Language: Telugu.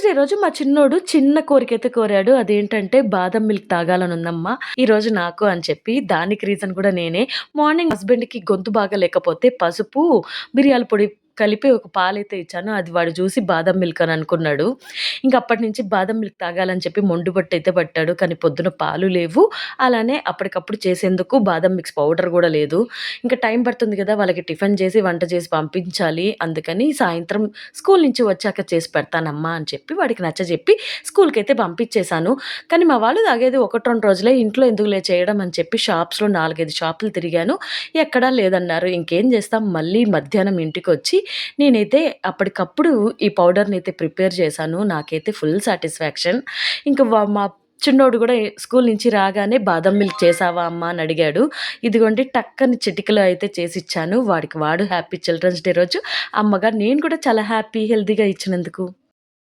చిల్డ్రన్స్ డే రోజు మా చిన్నోడు చిన్న కోరిక అయితే కోరాడు. అదేంటంటే బాదం మిల్క్ తాగాలని ఉందమ్మా ఈ రోజు నాకు అని చెప్పి దానికి రీజన్ కూడా నేనే. మార్నింగ్ హస్బెండ్‌కి గొంతు బాగా లేకపోతే పసుపు, మిరియాల పొడి కలిపి ఒక పాలైతే ఇచ్చాను. అది వాడు చూసి బాదం మిల్క్ అని అనుకున్నాడు. ఇంక అప్పటినుంచి బాదం మిల్క్ తాగాలని చెప్పి మొండి అయితే పట్టాడు. కానీ పొద్దున పాలు లేవు. అలానే అప్పటికప్పుడు చేసేందుకు బాదం మిక్స్ పౌడర్ కూడా లేదు. ఇంకా టైం పడుతుంది కదా! వాళ్ళకి టిఫిన్ చేసి, వంట చేసి పంపించాలి. అందుకని సాయంత్రం స్కూల్ నుంచి వచ్చాక చేసి పెడతానమ్మా అని చెప్పి వాడికి నచ్చ చెప్పి స్కూల్కి అయితే పంపించేశాను. కానీ మా వాళ్ళు తాగేది 1, 2 రోజులే ఇంట్లో ఎందుకులే చేయడం అని చెప్పి షాప్స్‌లో 4, 5 షాపులు తిరిగాను. ఎక్కడా లేదన్నారు. ఇంకేం చేస్తాం మళ్ళీ మధ్యాహ్నం ఇంటికి వచ్చి నేనైతే అప్పటికప్పుడు ఈ పౌడర్‌ని అయితే ప్రిపేర్ చేశాను. నాకైతే ఫుల్ సాటిస్ఫాక్షన్. ఇంకా మా చిన్నోడు కూడా స్కూల్ నుంచి రాగానే బాదం మిల్క్ చేసావా అమ్మ అని అడిగాడు. ఇదిగోండి టక్కని చిటికలో అయితే చేసిచ్చాను. వాడికి వాడు హ్యాపీ చిల్డ్రన్స్ డే రోజు. అమ్మగా నేను కూడా చాలా హ్యాపీ హెల్తీగా ఇచ్చినందుకు.